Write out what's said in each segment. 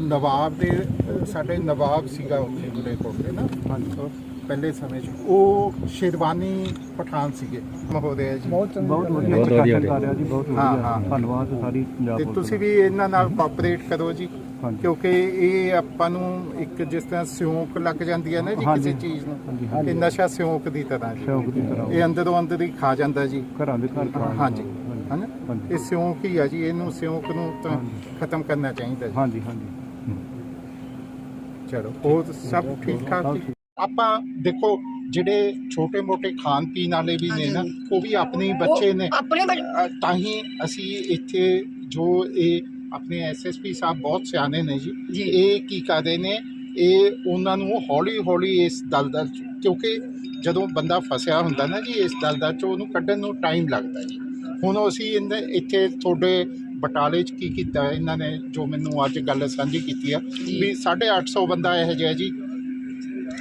ਨਵਾਬ ਦੇ ਸਾਡੇ ਨਵਾਬ ਸੀਗਾ ਉੱਥੇ ਮੁੰਡੇ ਕੋਲ ਦੇ ਨਾ? ਹਾਂਜੀ। ਪਹਿਲੇ ਸਮੇਂ 'ਚ। ਉਹ ਸ਼ੇਰਵਾਨੀ ਪਠਾਨ ਸੀਗੇ ਮਹੋਦയ ਜੀ। ਬਹੁਤ ਚੰਗਾ ਬਹੁਤ ਵਧੀਆ। ਕਰ ਰਿਹਾ ਜੀ ਬਹੁਤ ਹਾਂ, ਵਧੀਆ। ਹਾਂ। ਧੰਨਵਾਦ ਸਾਰੀ ਪੰਜਾਬ ਤੇ ਤੁਸੀਂ। ਵੀ ਇਹਨਾਂ ਨਾਲ ਕੋਆਪਰੇਟ ਕਰੋ ਜੀ। ਕਿਉਂਕਿ ਇਹ ਆਪਾਂ ਨੂੰ ਇੱਕ ਜਿਸ ਤਰ੍ਹਾਂ ਸਿਉਂਕ ਲੱਗ ਜਾਂਦੀ ਹੈ ਨਾ ਜੀ। ਕਿਸੇ ਚੀਜ਼ ਨੂੰ ਇਹ ਨਸ਼ਾ ਸਿਉਂਕ ਦੀ ਤਰ੍ਹਾਂ ਜੀ। ਸ਼ੌਕ ਦੀ ਤਰ੍ਹਾਂ। ਇਹ ਅੰਦਰੋਂ ਅੰਦਰ ਹੀ ਖਾ ਜਾਂਦਾ ਜੀ। ਘਰਾਂ ਦੇ ਘਰ। ਹਾਂਜੀ। ਹਨਾ? ਹਾਂਜੀ। ਇਹ ਸਿਉਂਕ ਹੀ ਆ ਜੀ ਇਹਨੂੰ ਸਿਉਂਕ ਨੂੰ ਤਾਂ ਖਤਮ ਕਰਨਾ ਚਾਹੀਦਾ ਜੀ। ਹਾਂਜੀ ਹਾਂਜੀ। ਚਲੋ ਹੋਰ ਸਭ ਠੀਕ ਠਾਕ ਜੀ? ਆਪਾਂ ਦੇਖੋ ਜਿਹੜੇ ਛੋਟੇ ਮੋਟੇ ਖਾਣ ਪੀਣ ਵਾਲੇ ਵੀ ਨੇ ਨਾ ਉਹ ਵੀ ਆਪਣੇ ਹੀ ਬੱਚੇ ਨੇ। ਆਪਣੇ ਬੱਚੇ ਅ, ਤਾਂ ਹੀ ਅਸੀਂ ਇੱਥੇ ਜੋ ਇਹ ਆਪਣੇ ਐਸਐਸਪੀ ਸਾਹਿਬ ਬਹੁਤ ਸਿਆਣੇ ਨੇ ਜੀ ਜੀ। ਇਹ ਕੀ ਕਰਦੇ ਨੇ ਇਹ ਉਹਨਾਂ ਨੂੰ ਹੌਲੀ ਹੌਲੀ ਇਸ ਦਲਦਲ 'ਚ ਕਿਉਂਕਿ ਜਦੋਂ ਬੰਦਾ ਫਸਿਆ ਹੁੰਦਾ ਨਾ ਜੀ ਇਸ ਦਲਦਲ ਚੋਂ ਉਹਨੂੰ ਕੱਢਣ ਨੂੰ ਟਾਈਮ ਲੱਗਦਾ ਜੀ। ਹੁਣ ਅਸੀਂ ਇਹਦੇ ਇੱਥੇ ਤੁਹਾਡੇ ਬਟਾਲੇ 'ਚ ਕੀ ਕੀਤਾ ਇਹਨਾਂ ਨੇ ਜੋ ਮੈਨੂੰ ਅੱਜ ਗੱਲ ਸਾਂਝੀ ਕੀਤੀ ਆ ਵੀ 850 ਬੰਦਾ ਇਹੋ ਜਿਹਾ ਜੀ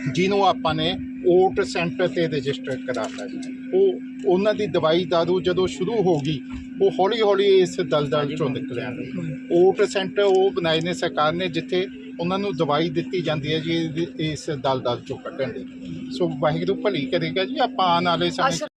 ਜਿਹਨੂੰ ਆਪਾਂ ਨੇ ਓਟ ਸੈਂਟਰ ਤੇ ਰਜਿਸਟਰ ਕਰਾਤਾ ਜੀ। ਉਹ ਉਹਨਾਂ ਦੀ ਦਵਾਈ ਦਾਰੂ ਜਦੋਂ ਸ਼ੁਰੂ ਹੋ ਗਈ ਉਹ ਹੌਲੀ ਹੌਲੀ ਇਸ ਦਲਦਲ ਚੋਂ ਨਿਕਲਿਆ ਓਟ ਸੈਂਟਰ ਉਹ ਬਣਾਏ ਨੇ ਸਰਕਾਰ ਨੇ ਜਿੱਥੇ ਉਹਨਾਂ ਨੂੰ ਦਵਾਈ ਦਿੱਤੀ ਜਾਂਦੀ ਹੈ ਜੀ ਇਸ ਦਲਦਲ ਚੋਂ ਕੱਢਣ ਦੀ। ਸੋ ਵਾਹਿਗੁਰੂ ਭਲੀ ਕਰੇਗਾ ਜੀ ਆਪਾਂ ਆਉਣ ਵਾਲੇ ਸਮੇਂ 'ਚ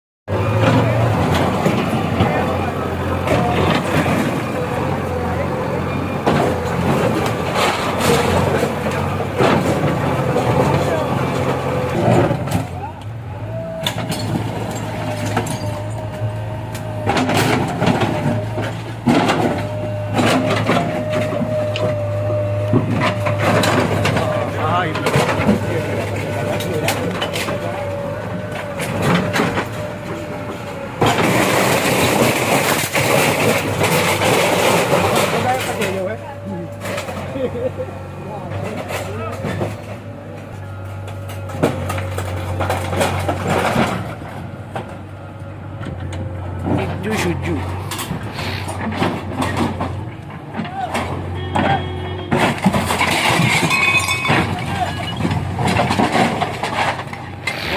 ਜੂ ਸ਼ੁਜੂ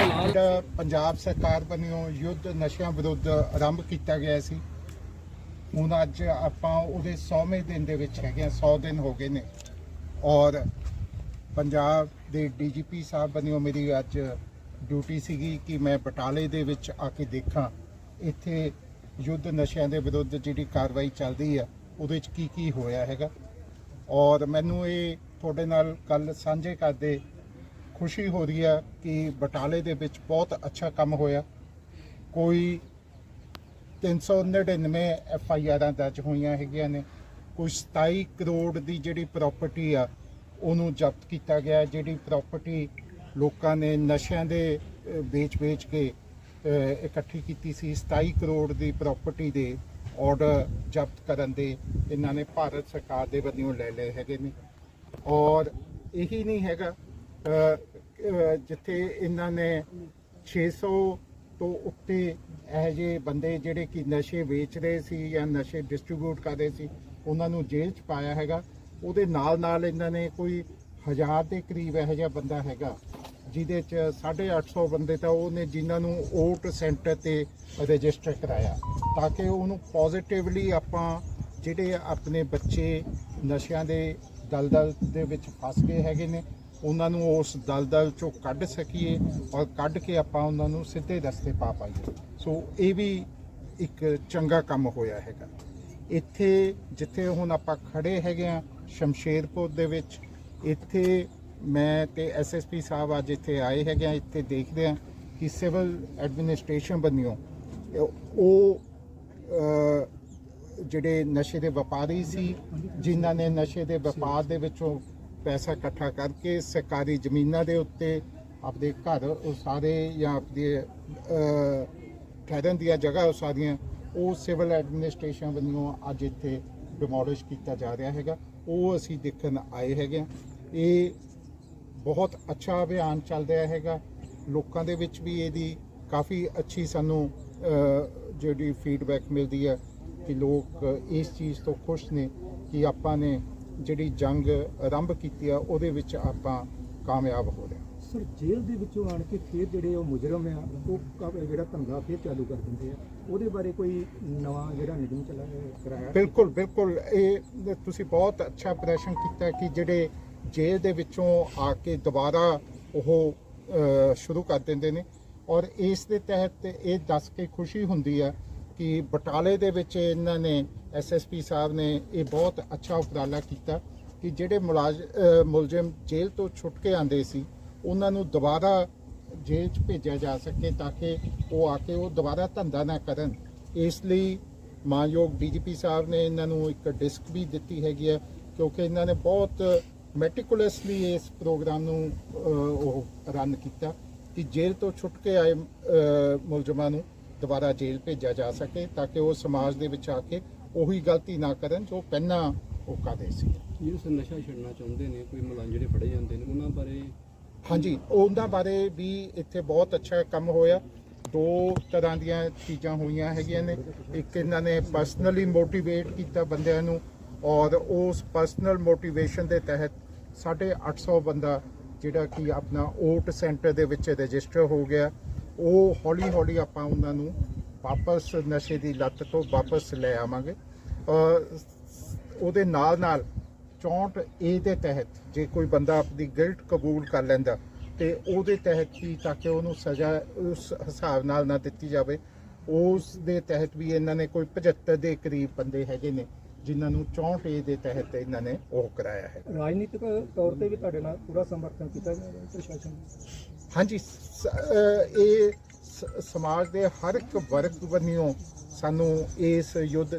ਜਿਹੜਾ ਪੰਜਾਬ ਸਰਕਾਰ ਵੱਲੋਂ ਯੁੱਧ ਨਸ਼ਿਆਂ ਵਿਰੁੱਧ ਆਰੰਭ ਕੀਤਾ ਗਿਆ ਸੀ। ਹੁਣ ਅੱਜ ਆਪਾਂ ਉਹਦੇ 100ਵੇਂ ਦਿਨ ਦੇ ਵਿੱਚ ਹੈਗੇ ਆ 100 ਦਿਨ ਹੋ ਗਏ ਨੇ। ਔਰ ਪੰਜਾਬ ਦੇ ਡੀਜੀਪੀ ਸਾਹਿਬ ਵੱਲੋਂ ਮੇਰੀ ਅੱਜ ਡਿਊਟੀ ਸੀਗੀ ਕਿ ਮੈਂ ਬਟਾਲੇ ਦੇ ਵਿੱਚ ਆ ਕੇ ਦੇਖਾਂ, ਇੱਥੇ ਯੁੱਧ ਨਸ਼ਿਆਂ ਦੇ ਵਿਰੁੱਧ ਜਿਹੜੀ ਕਾਰਵਾਈ ਚੱਲਦੀ ਆ, ਉਹਦੇ 'ਚ ਕੀ ਕੀ ਹੋਇਆ ਹੈਗਾ। ਔਰ ਮੈਨੂੰ ਇਹ ਤੁਹਾਡੇ ਨਾਲ ਗੱਲ ਸਾਂਝੇ ਕਰਦੇ ਖੁਸ਼ੀ ਹੋ ਰਹੀ ਹੈ ਕਿ ਬਟਾਲੇ ਦੇ ਵਿੱਚ ਬਹੁਤ ਅੱਛਾ ਕੰਮ ਹੋਇਆ। ਕੋਈ 399 ਐਫ ਆਈ ਆਰਾਂ ਦਰਜ ਹੋਈਆਂ ਹੈਗੀਆਂ ਨੇ। ਕੋਈ 27 ਕਰੋੜ ਦੀ ਜਿਹੜੀ ਪ੍ਰਾਪਰਟੀ ਆ, ਉਹਨੂੰ ਜ਼ਬਤ ਕੀਤਾ ਗਿਆ ਜਿਹੜੀ ਪ੍ਰਾਪਰਟੀ ਲੋਕਾਂ ਨੇ ਨਸ਼ਿਆਂ ਦੇ ਵੇਚ-ਵੇਚ ਕੇ ਇਕੱਠੀ ਕੀਤੀ ਸੀ 27 ਕਰੋੜ ਦੀ ਪ੍ਰਾਪਰਟੀ ਦੇ ਆਰਡਰ ਜ਼ਬਤ ਕਰਨ ਦੇ ਇਹਨਾਂ ਨੇ ਭਾਰਤ ਸਰਕਾਰ ਦੇ ਵੱਲੋਂ ਲੈ ਲਏ ਹੈਗੇ ਨੇ। ਔਰ ਇਹੀ ਨਹੀਂ ਹੈਗਾ ਜਿੱਥੇ ਇਹਨਾਂ ਨੇ 600 ਤੋਂ ਉੱਤੇ ਇਹੋ ਜਿਹੇ ਬੰਦੇ ਜਿਹੜੇ ਕਿ ਨਸ਼ੇ ਵੇਚ ਰਹੇ ਸੀ ਜਾਂ ਨਸ਼ੇ ਡਿਸਟ੍ਰੀਬਿਊਟ ਕਰ ਰਹੇ ਸੀ, ਉਹਨਾਂ ਨੂੰ ਜੇਲ੍ਹ 'ਚ ਪਾਇਆ ਹੈਗਾ। ਉਹਦੇ ਨਾਲ ਨਾਲ ਇਹਨਾਂ ਨੇ ਕੋਈ ਹਜ਼ਾਰ ਦੇ ਕਰੀਬ ਇਹੋ ਜਿਹਾ ਬੰਦਾ ਹੈਗਾ, ਜਿਹਦੇ 'ਚ 850 ਬੰਦੇ ਤਾਂ ਉਹਨੇ ਜਿਨ੍ਹਾਂ ਨੂੰ ਓਟ ਸੈਂਟਰ ਤੇ ਰਜਿਸਟਰ ਕਰਾਇਆ, ਤਾਂ ਕਿ ਉਹਨੂੰ ਪੋਜ਼ਿਟਿਵਲੀ ਆਪਾਂ ਜਿਹੜੇ ਆਪਣੇ ਬੱਚੇ ਨਸ਼ਿਆਂ ਦੇ ਦਲਦਲ ਦੇ ਵਿੱਚ ਫਸ ਗਏ ਹੈਗੇ ਨੇ ਉਹਨਾਂ ਨੂੰ ਉਸ ਦਲਦਲ ਚੋਂ ਕੱਢ ਸਕੀਏ ਔਰ ਕੱਢ ਕੇ ਆਪਾਂ ਉਹਨਾਂ ਨੂੰ ਸਿੱਧੇ ਰਸਤੇ ਪਾ ਪਾਈਏ। ਸੋ ਇਹ ਵੀ ਇੱਕ ਚੰਗਾ ਕੰਮ ਹੋਇਆ ਹੈਗਾ। ਇੱਥੇ ਜਿੱਥੇ ਹੁਣ ਆਪਾਂ ਖੜੇ ਹੈਗੇ ਆ ਸ਼ਮਸ਼ੇਰਪੁਰ ਦੇ ਵਿੱਚ, ਇੱਥੇ ਮੈਂ ਤੇ ਐਸਐਸਪੀ ਸਾਹਿਬ ਅੱਜ ਇੱਥੇ ਆਏ ਹੈਗੇ ਆ ਇੱਥੇ ਦੇਖਦੇ ਆ ਕਿ ਸਿਵਲ ਐਡਮਿਨਿਸਟ੍ਰੇਸ਼ਨ ਬਣਿਓ ਉਹ ਜਿਹੜੇ ਨਸ਼ੇ ਦੇ ਵਪਾਰੀ ਸੀ, ਜਿਨ੍ਹਾਂ ਨੇ ਨਸ਼ੇ ਦੇ ਵਪਾਰ ਦੇ ਵਿੱਚੋਂ ਪੈਸਾ ਇਕੱਠਾ ਕਰਕੇ ਸਰਕਾਰੀ ਜ਼ਮੀਨਾਂ ਦੇ ਉੱਤੇ ਆਪਦੇ ਘਰ ਉਸਾਰੇ ਜਾਂ ਆਪਦੇ ਠਹਿਰਨ ਦੀਆਂ ਜਗ੍ਹਾ ਉਸਾਰੀਆਂ ਉਹ ਸਿਵਲ ਐਡਮਿਨਿਸਟ੍ਰੇਸ਼ਨ ਵੱਲੋਂ ਅੱਜ ਇੱਥੇ ਡਿਮੋਲਿਸ਼ ਕੀਤਾ ਜਾ ਰਿਹਾ ਹੈਗਾ ਉਹ ਅਸੀਂ ਦੇਖਣ ਆਏ ਹੈਗੇ ਹਾਂ। ਇਹ ਬਹੁਤ ਅੱਛਾ ਅਭਿਆਨ ਚੱਲ ਰਿਹਾ ਹੈਗਾ ਲੋਕਾਂ ਦੇ ਵਿੱਚ ਵੀ ਇਹਦੀ ਕਾਫੀ ਅੱਛੀ ਸਾਨੂੰ ਜਿਹੜੀ ਫੀਡਬੈਕ ਮਿਲਦੀ ਹੈ ਕਿ ਲੋਕ ਇਸ ਚੀਜ਼ ਤੋਂ ਖੁਸ਼ ਨੇ ਕਿ ਆਪਾਂ ਨੇ ਜਿਹੜੀ ਜੰਗ ਆਰੰਭ ਕੀਤੀ ਆ ਉਹਦੇ ਵਿੱਚ ਆਪਾਂ ਕਾਮਯਾਬ ਹੋ ਰਹੇ ਹਾਂ। ਸਰ ਜੇਲ੍ਹ ਦੇ ਵਿੱਚੋਂ ਆਣ ਕੇ ਫਿਰ ਜਿਹੜੇ ਉਹ ਮੁਜਰਮ ਆ ਉਹ ਕ- ਜਿਹੜਾ ਧੰਦਾ ਫਿਰ ਚਾਲੂ ਕਰ ਦਿੰਦੇ ਆ। ਉਹਦੇ ਬਾਰੇ ਕੋਈ ਨਵਾਂ ਜਿਹੜਾ ਨਿਯਮ ਚਲਾ ਕਰਾਇਆ ਬਿਲਕੁਲ ਬਿਲਕੁਲ। ਇਹ ਤੁਸੀਂ ਬਹੁਤ ਅੱਛਾ ਪ੍ਰਸ਼ਨ ਕੀਤਾ ਕਿ ਜਿਹੜੇ ਜੇਲ੍ਹ ਦੇ ਵਿੱਚੋਂ ਆ ਕੇ ਦੁਬਾਰਾ ਉਹ ਅ, ਸ਼ੁਰੂ ਕਰ ਦਿੰਦੇ ਨੇ। ਔਰ ਇਸ ਦੇ ਤਹਿਤ ਇਹ ਦੱਸ ਕੇ ਖੁਸ਼ੀ ਹੁੰਦੀ ਆ ਕਿ ਬਟਾਲੇ ਦੇ ਵਿੱਚ ਇਹਨਾਂ ਨੇ ਐਸਐਸਪੀ ਸਾਹਿਬ ਨੇ ਇਹ ਬਹੁਤ ਅੱਛਾ ਉਪਰਾਲਾ ਕੀਤਾ ਕਿ ਜਿਹੜੇ ਮੁਲਾਜ਼ ਮੁਲਜ਼ਮ ਜੇਲ੍ਹ ਤੋਂ ਛੁੱਟ ਕੇ ਆਂਦੇ ਸੀ, ਉਹਨਾਂ ਨੂੰ ਦੁਬਾਰਾ ਜੇਲ੍ਹ 'ਚ ਭੇਜਿਆ ਜਾ ਸਕੇ ਤਾਂ ਕਿ ਉਹ ਆ ਕੇ ਉਹ ਦੁਬਾਰਾ ਧੰਦਾ ਨਾ ਕਰਨ। ਇਸ ਲਈ ਮਾਨਯੋਗ ਡੀਜੀਪੀ ਸਾਹਿਬ ਨੇ ਇਹਨਾਂ ਨੂੰ ਇੱਕ ਡਿਸਕ ਵੀ ਦਿੱਤੀ ਹੈਗੀ ਹੈ, ਕਿਉਂਕਿ ਇਹਨਾਂ ਨੇ ਬਹੁਤ ਮੈਟੀਕੂਲਸਲੀ ਇਸ ਪ੍ਰੋਗਰਾਮ ਨੂੰ ਉਹ ਰਨ ਕੀਤਾ ਕਿ ਜੇਲ੍ਹ ਤੋਂ ਛੁੱਟ ਕੇ ਆਏ ਮੁਲਜ਼ਮਾਂ ਨੂੰ ਦੁਬਾਰਾ ਜੇਲ੍ਹ ਭੇਜਿਆ ਜਾ ਸਕੇ ਤਾਂ ਕਿ ਉਹ ਸਮਾਜ ਦੇ ਵਿੱਚ ਆ ਕੇ ਉਹੀ ਗਲਤੀ ਨਾ ਕਰਨ ਜੋ ਪਹਿਲਾਂ ਉਹ ਕਰਦੇ ਸੀ। ਜਿਹੜੇ ਨਸ਼ਾ ਛੱਡਣਾ ਚਾਹੁੰਦੇ ਨੇ ਕੋਈ ਮੁਲਾਜ਼ਮ ਜਿਹੜੇ ਫੜੇ ਜਾਂਦੇ ਨੇ ਉਹਨਾਂ ਬਾਰੇ ਹਾਂਜੀ ਉਹਨਾਂ ਬਾਰੇ ਵੀ ਇੱਥੇ ਬਹੁਤ ਅੱਛਾ ਕੰਮ ਹੋਇਆ। ਦੋ ਤਰ੍ਹਾਂ ਦੀਆਂ ਚੀਜ਼ਾਂ ਹੋਈਆਂ ਹੈਗੀਆਂ ਨੇ। ਇੱਕ ਇਹਨਾਂ ਨੇ ਪਰਸਨਲੀ ਮੋਟੀਵੇਟ ਕੀਤਾ ਬੰਦਿਆਂ ਨੂੰ ਔਰ ਉਸ ਪਰਸਨਲ ਮੋਟੀਵੇਸ਼ਨ ਦੇ ਤਹਿਤ 850 ਬੰਦਾ ਜਿਹੜਾ ਕਿ ਆਪਣਾ ਓਟ ਸੈਂਟਰ ਦੇ ਵਿੱਚ ਰਜਿਸਟਰ ਹੋ ਗਿਆ। ਉਹ ਹੌਲੀ ਹੌਲੀ ਆਪਾਂ ਉਹਨਾਂ ਨੂੰ ਵਾਪਸ ਨਸ਼ੇ ਦੀ ਲੱਤ ਤੋਂ ਵਾਪਸ ਲੈ ਆਵਾਂਗੇ। ਉਹਦੇ ਨਾਲ ਨਾਲ 64 ਏ ਦੇ ਤਹਿਤ ਜੇ ਕੋਈ ਬੰਦਾ ਆਪਣੀ ਗਿਲਟ ਕਬੂਲ ਕਰ ਲੈਂਦਾ ਤੇ ਉਹਦੇ ਤਹਿਤ ਹੀ ਤਾਂ ਕਿ ਉਹਨੂੰ ਸਜ਼ਾ ਉਸ ਹਿਸਾਬ ਨਾਲ ਨਾ ਦਿੱਤੀ ਜਾਵੇ। ਉਸ ਦੇ ਤਹਿਤ ਵੀ ਇਹਨਾਂ ਨੇ ਕੋਈ 75 ਦੇ ਕਰੀਬ ਬੰਦੇ ਹੈਗੇ ਨੇ ਜਿਨ੍ਹਾਂ ਨੂੰ 64 ਏ ਦੇ ਤਹਿਤ ਇਹਨਾਂ ਨੇ ਉਹ ਕਰਾਇਆ ਹੈ। ਰਾਜਨੀਤਿਕ ਤੌਰ ਤੇ ਵੀ ਤੁਹਾਡੇ ਨਾਲ ਪੂਰਾ ਸਮਰਥਨ ਕੀਤਾ ਪ੍ਰਸ਼ਾਸਨ ਹਾਂਜੀ ਇਹ ਸਮਾਜ ਦੇ ਹਰ ਇੱਕ ਵਰਗ ਵੱਲੋਂ ਸਾਨੂੰ ਇਸ ਯੁੱਧ